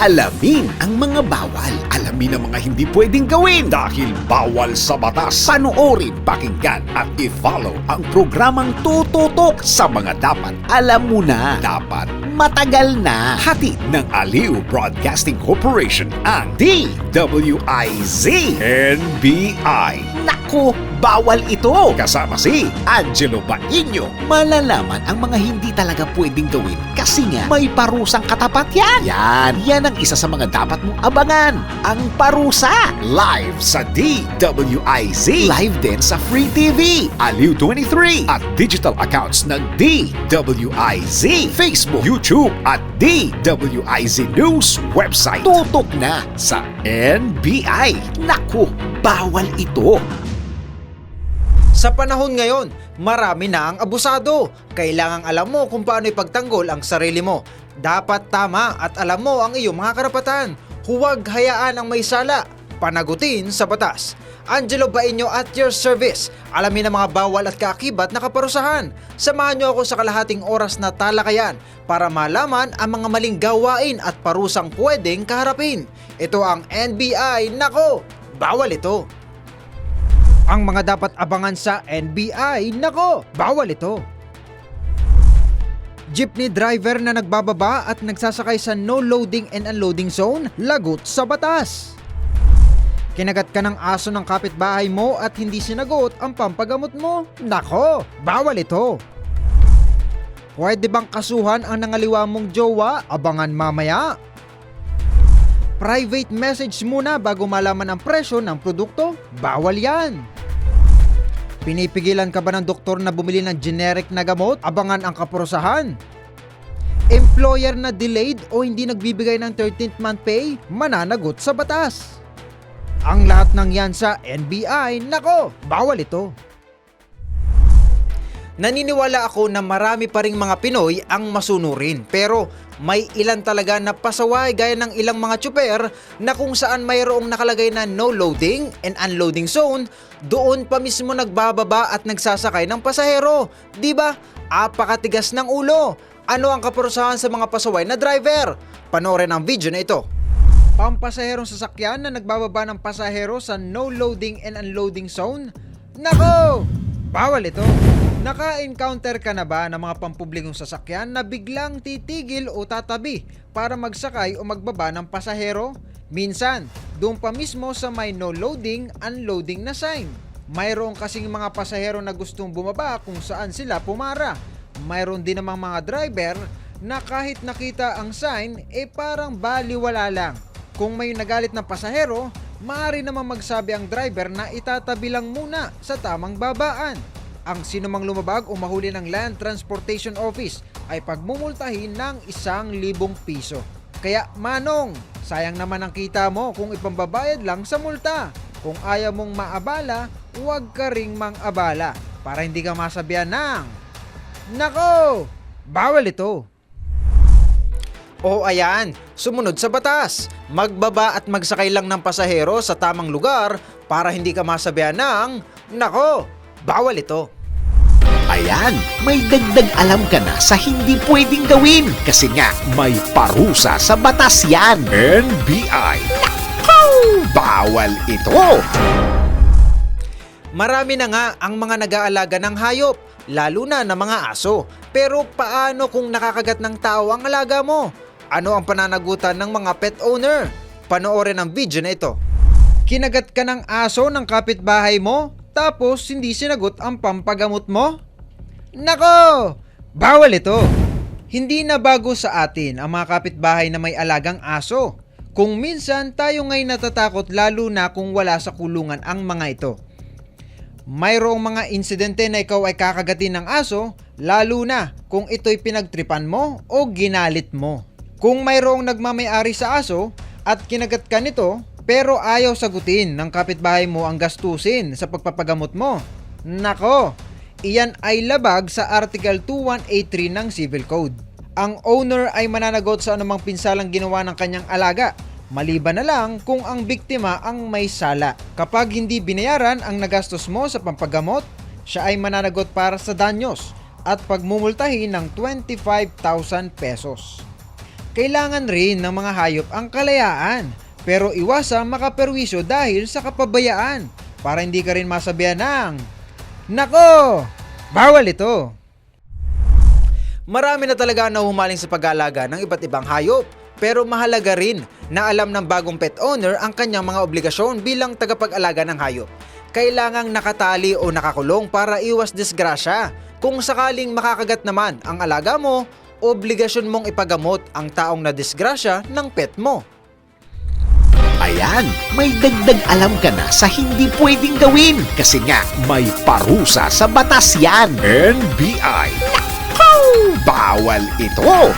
Alamin ang mga bawal. Alamin ang mga hindi pwedeng gawin dahil bawal sa batas. Panoorin, pakinggan at i-follow ang programang tututok sa mga dapat alam mo na. Dapat matagal na. Hatid ng Aliw Broadcasting Corporation ang DWIZ NBI. Naku, bawal ito. Kasama si Angelo Baño. Malalaman ang mga hindi talaga pwedeng gawin kasi nga may parusang katapat yan. Yan, yan ang isa sa mga dapat mong abangan. Ang parusa. Live sa DWIZ. Live din sa Free TV, Aliw 23 at digital accounts ng DWIZ, Facebook, YouTube at DWIZ News website. Tutok na sa NBI. Naku, bawal ito. Sa panahon ngayon, marami na ang abusado. Kailangang alam mo kung paano ipagtanggol ang sarili mo. Dapat tama at alam mo ang iyong mga karapatan. Huwag hayaan ang may sala. Panagutin sa batas. Angelo Bainyo at your service. Alamin ang mga bawal at kaakibat na kaparusahan. Samahan niyo ako sa kalahating oras na talakayan para malaman ang mga maling gawain at parusang pwedeng kaharapin. Ito ang NBI. Nako, bawal ito. Ang mga dapat abangan sa NBI, nako, bawal ito. Jeepney driver na nagbababa at nagsasakay sa no loading and unloading zone, lagot sa batas. Kinagat ka ng aso ng kapitbahay mo at hindi sinagot ang pampagamot mo, nako, bawal ito. Pwede bang kasuhan ang nangaliwa mong jowa? Abangan mamaya. Private message muna bago malaman ang presyo ng produkto? Bawal yan. Pinipigilan ka ba ng doktor na bumili ng generic na gamot? Abangan ang kaparusahan. Employer na delayed o hindi nagbibigay ng 13th month pay? Mananagot sa batas. Ang lahat ng yan sa NBI, nako, bawal ito. Naniniwala ako na marami pa ring mga Pinoy ang masunurin pero may ilan talaga na pasaway gaya ng ilang mga tsuper na kung saan mayroong nakalagay na no loading and unloading zone, doon pa mismo nagbababa at nagsasakay ng pasahero. Di ba? Apakatigas ng ulo. Ano ang kaparusahan sa mga pasaway na driver? Panoorin ang video na ito. Pampasaherong sasakyan na nagbababa ng pasahero sa no loading and unloading zone? Nako! Bawal ito. Naka-encounter ka na ba ng mga pampublikong sasakyan na biglang titigil o tatabi para magsakay o magbaba ng pasahero? Minsan, doon pa mismo sa may no loading, unloading na sign. Mayroon kasing mga pasahero na gustong bumaba kung saan sila pumara. Mayroon din namang mga driver na kahit nakita ang sign, eh parang baliwala lang. Kung may nagalit na pasahero, maaari naman magsabi ang driver na itatabi lang muna sa tamang babaan. Ang sinumang lumabag o mahuli ng Land Transportation Office ay pagmumultahin ng isang libong piso. Kaya manong, sayang naman ang kita mo kung ipambabayad lang sa multa. Kung ayaw mong maabala, huwag ka ring mang-abala para hindi ka masabihan ng Nako! Bawal ito! O ayan, sumunod sa batas. Magbaba at magsakay lang ng pasahero sa tamang lugar para hindi ka masabihan ng Nako! Bawal ito! Ayan, may dagdag alam ka na sa hindi pwedeng gawin kasi nga may parusa sa batas yan. NBI. Naku, bawal ito. Marami na nga ang mga nag-aalaga ng hayop, lalo na ng mga aso. Pero paano kung nakakagat ng tao ang alaga mo? Ano ang pananagutan ng mga pet owner? Panoorin ang video na ito. Kinagat ka ng aso ng kapitbahay mo, tapos hindi sinagot ang pampagamot mo? Nako! Bawal ito! Hindi na bago sa atin ang mga kapitbahay na may alagang aso. Kung minsan tayo ngay natatakot lalo na kung wala sa kulungan ang mga ito. Mayroong mga insidente na ikaw ay kakagatin ng aso, lalo na kung ito'y pinagtripan mo o ginalit mo. Kung mayroong nagmamayari sa aso at kinagat ka nito, pero ayaw sagutin ng kapitbahay mo ang gastusin sa pagpapagamot mo. Nako, iyan ay labag sa Article 2183 ng Civil Code. Ang owner ay mananagot sa anumang pinsalang ginawa ng kanyang alaga Maliban na lang kung ang biktima ang may sala. Kapag hindi binayaran ang nagastos mo sa pampagamot, siya ay mananagot para sa danyos at pagmumultahin ng 25,000 pesos. Kailangan rin ng mga hayop ang kalayaan, pero iwasang makaperwisyo dahil sa kapabayaan para hindi ka rin masabihan ng Nako! Bawal ito! Marami na talaga na humaling sa pag-aalaga ng iba't ibang hayop. Pero mahalaga rin na alam ng bagong pet owner ang kanyang mga obligasyon bilang tagapag-alaga ng hayop. Kailangang nakatali o nakakulong para iwas disgrasya. Kung sakaling makakagat naman ang alaga mo, obligasyon mong ipagamot ang taong na disgrasya ng pet mo. Ayan, may dagdag alam ka na sa hindi pwedeng gawin kasi nga may parusa sa batas yan. NBI. Nako! Bawal ito!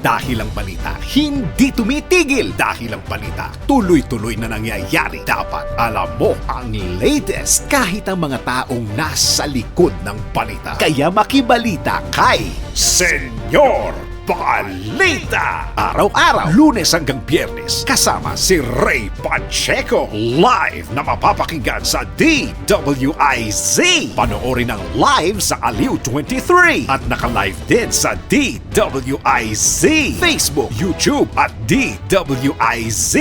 Dahil ang balita hindi tumitigil dahil ang balita tuloy-tuloy na nangyayari. Dapat alam mo ang latest kahit ang mga taong nasa likod ng balita. Kaya makibalita kay Senyor Balita! Araw-araw, lunes hanggang biyernes, kasama si Ray Pacheco. Live na mapapakinggan sa DWIZ. Panoorin ang live sa Aliw 23 at naka-live din sa DWIZ Facebook, YouTube at DWIZ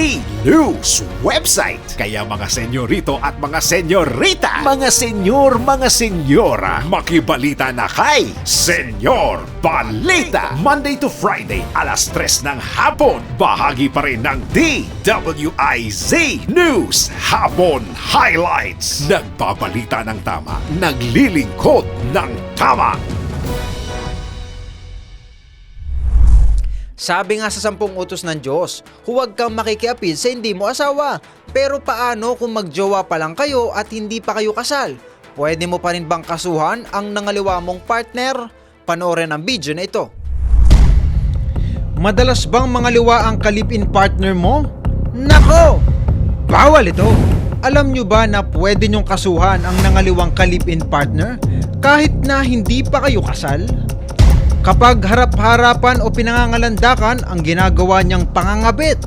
News website. Kaya mga senyorito at mga senyorita, mga senyor, mga senyora, makibalita na kay Senyor Balita. Monday to Friday, alas 3 ng hapon. Bahagi pa rin ng DWIZ News Hapon Highlights. Nagbabalita ng tama, naglilingkod ng tama. Sabi nga sa sampung utos ng Diyos, huwag kang makikiapid sa hindi mo asawa. Pero paano kung magjowa pa lang kayo at hindi pa kayo kasal? Pwede mo pa rin bang kasuhan ang nangaliwa mong partner? Panoorin ang video na ito. Madalas bang mangaliwa ang kalipin partner mo? Nako! Bawal ito! Alam nyo ba na pwede nyong kasuhan ang nangaliwang kalipin partner kahit na hindi pa kayo kasal? Kapag harap-harapan o pinangangalandakan ang ginagawa niyang pangangabit,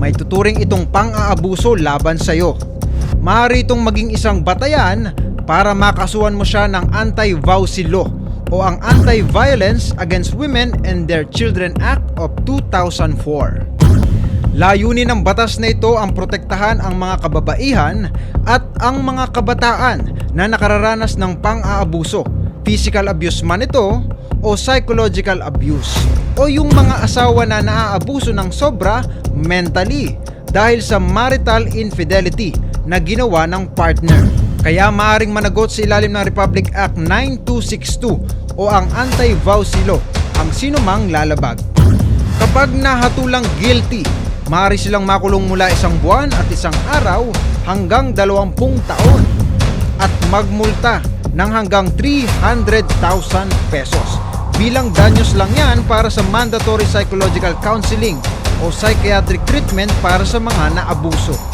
may tuturing itong pang-aabuso laban sa iyo. Maaari itong maging isang batayan para makasuhan mo siya ng Anti-Vowsy Law o ang Anti-Violence Against Women and Their Children Act of 2004. Layunin ng batas na ito ang protektahan ang mga kababaihan at ang mga kabataan na nakararanas ng pang-aabuso, physical abuse man ito o psychological abuse o yung mga asawa na naaabuso ng sobra mentally dahil sa marital infidelity na ginawa ng partner. Kaya maaring managot sa ilalim ng Republic Act 9262 o ang Anti-Vowsy Law ang sinumang lalabag. Kapag nahatulang guilty, maaari silang makulong mula isang buwan at isang araw hanggang dalawampung taon at magmulta ng hanggang 300,000 pesos. Bilang danyos lang yan para sa mandatory psychological counseling o psychiatric treatment para sa mga naabuso.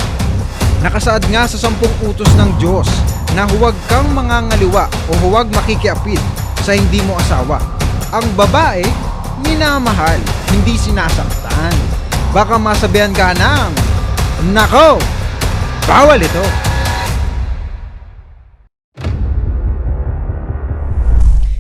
Nakasaad nga sa sampung utos ng Diyos na huwag kang mangangaliwa o huwag makikiapid sa hindi mo asawa. Ang babae, minamahal, hindi sinasaktan. Baka masabihan ka ng, Nako! Bawal ito!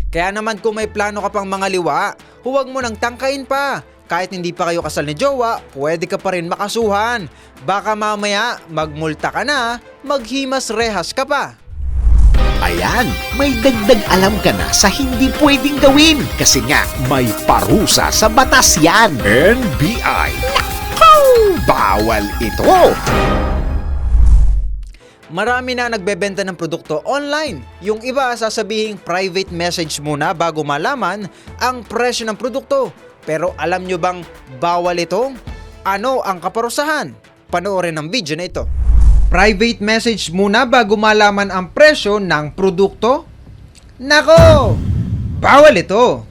Kaya naman kung may plano ka pang mga liwa, huwag mo nang tangkain pa. Kahit hindi pa kayo kasal ni jowa, pwede ka pa rin makasuhan. Baka mamaya, magmulta ka na, maghimas rehas ka pa. Ayan, may dagdag alam ka na sa hindi pwedeng gawin kasi nga may parusa sa batas yan. NBI. Nako! Bawal ito! Marami na nagbebenta ng produkto online. Yung iba sasabihin private message muna bago malaman ang presyo ng produkto. Pero alam nyo bang bawal ito? Ano ang kaparusahan? Panoorin ang video na ito. Private message muna bago malaman ang presyo ng produkto? Nako! Bawal ito!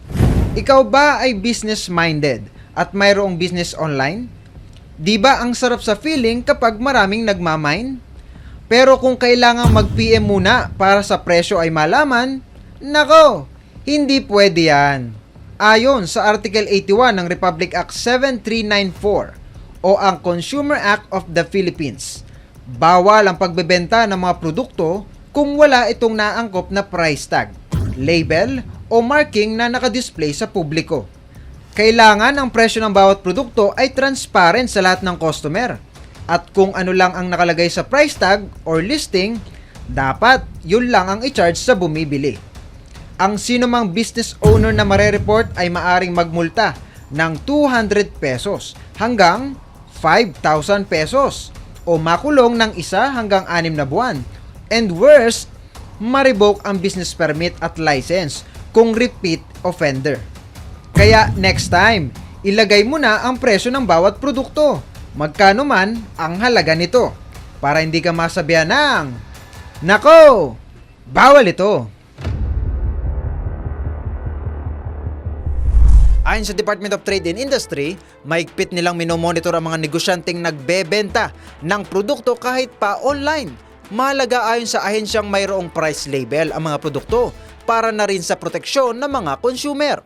Ikaw ba ay business-minded at mayroong business online? Di ba ang sarap sa feeling kapag maraming nagmamine? Pero kung kailangang mag-PM muna para sa presyo ay malaman, nako, hindi pwede yan. Ayon sa Article 81 ng Republic Act 7394 o ang Consumer Act of the Philippines, bawal ang pagbebenta ng mga produkto kung wala itong naangkop na price tag, label o marking na nakadisplay sa publiko. Kailangan ang presyo ng bawat produkto ay transparent sa lahat ng customer. At kung ano lang ang nakalagay sa price tag or listing, dapat yun lang ang i-charge sa bumibili. Ang sino mang business owner na marereport ay maaring magmulta ng 200 pesos hanggang 5,000 pesos o makulong ng isa hanggang anim na buwan. And worse, ma-revoke ang business permit at license kung repeat offender. Kaya next time, ilagay mo na ang presyo ng bawat produkto. Magkano man ang halaga nito para hindi ka masabihan ng Nako! Bawal ito! Ayon sa Department of Trade and Industry, maigpit nilang minomonitor ang mga negosyanteng nagbebenta ng produkto kahit pa online. Mahalaga ayon sa ahensyang mayroong price label ang mga produkto para na rin sa proteksyon ng mga consumer.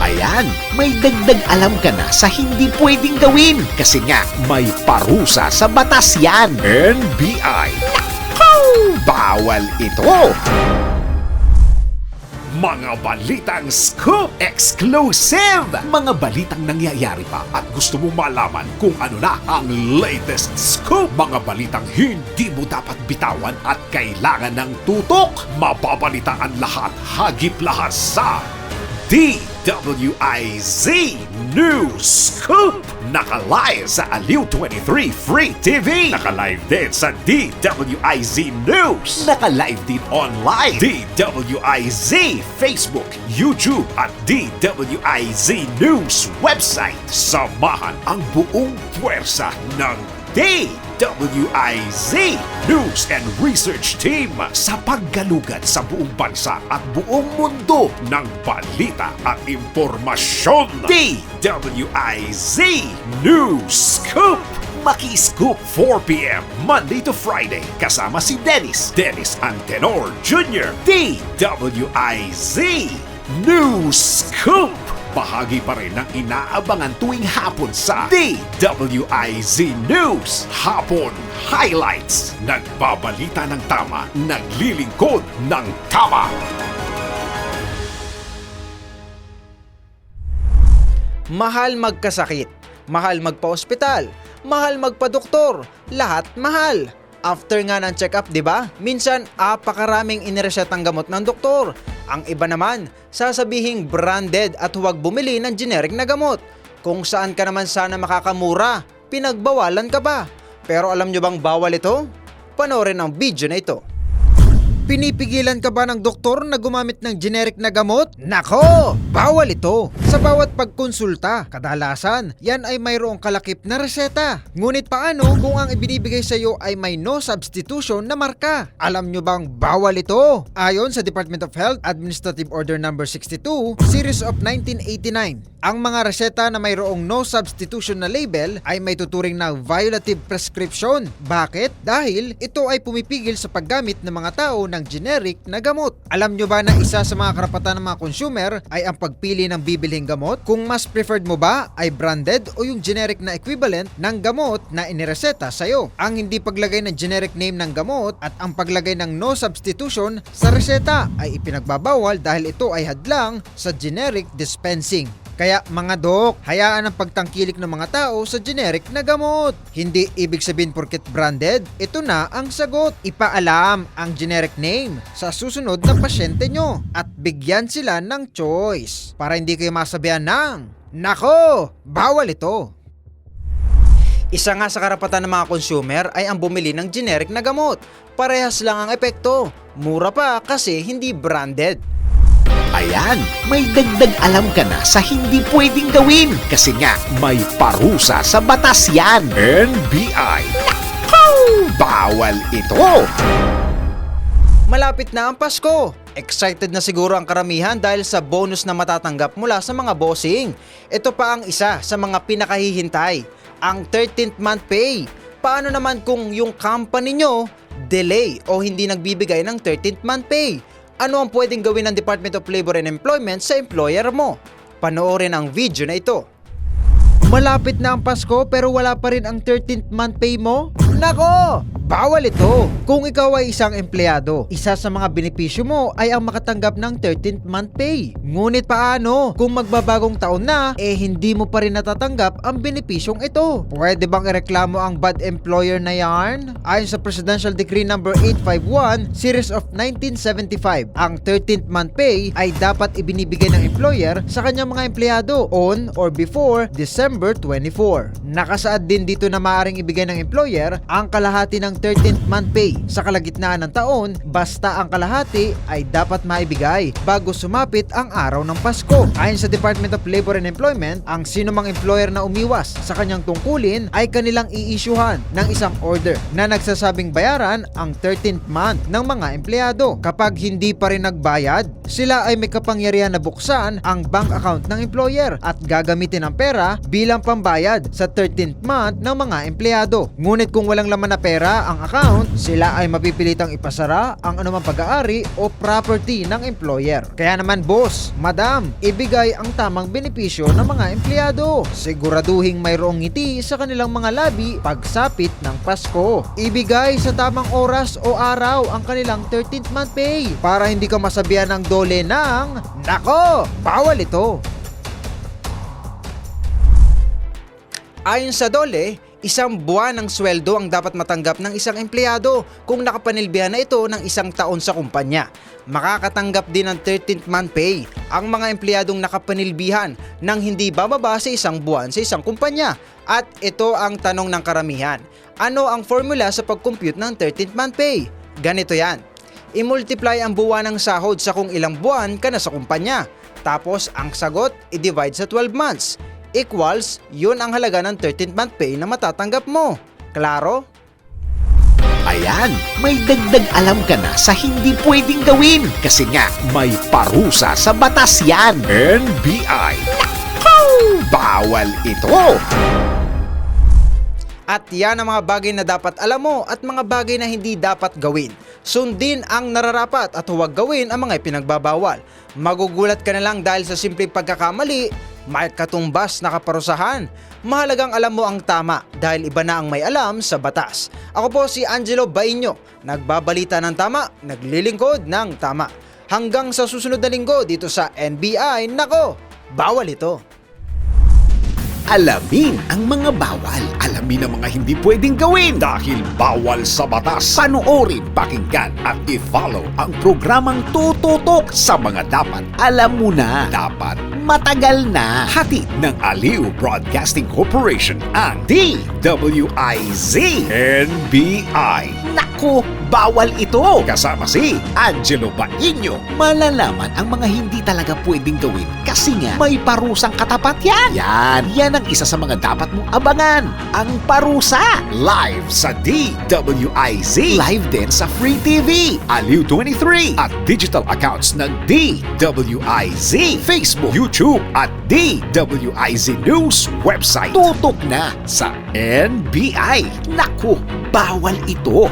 Ayan, may dagdag alam ka na sa hindi pwedeng gawin kasi nga may parusa sa batas yan. NBI. Nako! Bawal ito! Mga balitang scoop exclusive! Mga balitang nangyayari pa at gusto mo malaman kung ano na ang latest scoop. Mga balitang hindi mo dapat bitawan at kailangan ng tutok. Mababalitaan lahat, hagip lahat sa DWIZ News Scoop! Naka-live sa Aliw 23 Free TV. Naka-live din sa DWIZ News. Naka-live din online. DWIZ Facebook, YouTube at DWIZ News website. Samahan ang buong puwersa ng DWIZ News and Research Team sa paggalugad sa buong bansa at buong mundo ng balita at impormasyon. DWIZ News Scoop! Maki-scoop 4pm Monday to Friday kasama si Dennis Dennis Antenor Jr. DWIZ News Scoop! Bahagi pa rin ng inaabangan tuwing hapon sa DWIZ News Hapon Highlights. Nagbabalita ng tama, naglilingkod ng tama. Mahal magkasakit, mahal magpa-ospital, mahal magpa-doktor, lahat mahal. After nga ng check-up, di ba? Minsan, apakaraming iniresetang gamot ng doktor. Ang iba naman, sasabihing branded at huwag bumili ng generic na gamot. Kung saan ka naman sana makakamura, pinagbawalan ka pa. Pero alam nyo bang bawal ito? Panoorin ang video na ito. Pinipigilan ka ba ng doktor na gumamit ng generic na gamot? Nako! Bawal ito! Sa bawat pagkonsulta, kadalasan, yan ay mayroong kalakip na reseta. Ngunit paano kung ang ibinibigay sa iyo ay may no substitution na marka? Alam nyo bang bawal ito? Ayon sa Department of Health Administrative Order No. 62, Series of 1989, ang mga reseta na mayroong no substitution na label ay may tuturing na violative prescription. Bakit? Dahil ito ay pumipigil sa paggamit ng mga tao ng generic na gamot. Alam nyo ba na isa sa mga karapatan ng mga consumer ay ang pagpili ng bibilhing gamot? Kung mas preferred mo ba ay branded o yung generic na equivalent ng gamot na inireseta sa'yo? Ang hindi paglagay ng generic name ng gamot at ang paglagay ng no substitution sa reseta ay ipinagbabawal dahil ito ay hadlang sa generic dispensing. Kaya mga dok, hayaan ang pagtangkilik ng mga tao sa generic na gamot. Hindi ibig sabihin porket branded, ito na ang sagot. Ipaalam ang generic name sa susunod na pasyente nyo at bigyan sila ng choice para hindi kayo masabihan ng Nako, bawal ito. Isa nga sa karapatan ng mga consumer ay ang bumili ng generic na gamot. Parehas lang ang epekto. Mura pa kasi hindi branded. Ayan, may dagdag alam ka na sa hindi pwedeng gawin kasi nga may parusa sa batas yan. NBI. Nako! Bawal ito! Malapit na ang Pasko. Excited na siguro ang karamihan dahil sa bonus na matatanggap mula sa mga bossing. Ito pa ang isa sa mga pinakahihintay, ang 13th month pay. Paano naman kung yung company nyo delay o hindi nagbibigay ng 13th month pay? Ano ang pwedeng gawin ng Department of Labor and Employment sa employer mo? Panoorin ang video na ito. Malapit na ang Pasko pero wala pa rin ang 13th month pay mo? Nako! Bawal ito! Kung ikaw ay isang empleyado, isa sa mga benepisyo mo ay ang makatanggap ng 13th month pay. Ngunit paano kung magbabagong taon na, eh hindi mo pa rin natatanggap ang benepisyong ito? Pwede bang ireklamo ang bad employer na yarn? Ayon sa Presidential Decree number 851, Series of 1975, ang 13th month pay ay dapat ibinibigay ng employer sa kanyang mga empleyado on or before December 24. Nakasaad din dito na maaaring ibigay ng employer ang kalahati ng 13th month pay sa kalagitnaan ng taon basta ang kalahati ay dapat maibigay bago sumapit ang araw ng Pasko. Ayon sa Department of Labor and Employment, ang sino mang employer na umiwas sa kanyang tungkulin ay kanilang iisyuhan ng isang order na nagsasabing bayaran ang 13th month ng mga empleyado. Kapag hindi pa rin nagbayad, sila ay may kapangyarihan na buksan ang bank account ng employer at gagamitin ang pera bilang pambayad sa 13th month ng mga empleyado. Ngunit kung walang laman na pera ang account, sila ay mapipilitang ipasara ang anumang pag-aari o property ng employer. Kaya naman boss, madam, ibigay ang tamang benepisyo ng mga empleyado. Siguraduhing mayroong ngiti sa kanilang mga labi pagsapit ng Pasko. Ibigay sa tamang oras o araw ang kanilang 13th month pay para hindi ka masabihan ng dole ng Nako, bawal ito. Ayon sa Dole, isang buwan ng sweldo ang dapat matanggap ng isang empleyado kung nakapanilbihan na ito ng isang taon sa kumpanya. Makakatanggap din ng 13th month pay ang mga empleyadong nakapanilbihan ng hindi bababa sa isang buwan sa isang kumpanya. At ito ang tanong ng karamihan. Ano ang formula sa pag-compute ng 13th month pay? Ganito yan. I-multiply ang buwan ng sahod sa kung ilang buwan ka na sa kumpanya. Tapos ang sagot, i-divide sa 12 months equals yun ang halaga ng 13th month pay na matatanggap mo. Klaro? Ayan, may dagdag alam ka na sa hindi pwedeng gawin kasi nga may parusa sa batas yan. NBI. Naku! Bawal ito! At yan ang mga bagay na dapat alam mo at mga bagay na hindi dapat gawin. Sundin ang nararapat at huwag gawin ang mga ipinagbabawal. Magugulat ka na lang dahil sa simpleng pagkakamali, may katumbas na kaparusahan. Mahalagang alam mo ang tama dahil iba na ang may alam sa batas. Ako po si Angelo Bainyo, nagbabalita ng tama, naglilingkod ng tama. Hanggang sa susunod na linggo dito sa NBI, nako, bawal ito. Alamin ang mga bawal. Alamin ang mga hindi pwedeng gawin dahil bawal sa batas. Panoorin, pakinggan at i-follow ang programang tututok sa mga dapat alam mo na. Dapat matagal na. Hatid ng Aliw Broadcasting Corporation ang DWIZ NBI. Naku, bawal ito. Kasama si Angelo Bainyo. Malalaman ang mga hindi talaga pwedeng gawin kasi nga may parusang katapat yan. Yan, yan ang isa sa mga dapat mong abangan. Ang parusa. Live sa DWIZ. Live din sa Free TV, Aliw 23 at digital accounts ng DWIZ, Facebook, YouTube at DWIZ News website. Tutok na sa NBI. Naku, bawal ito.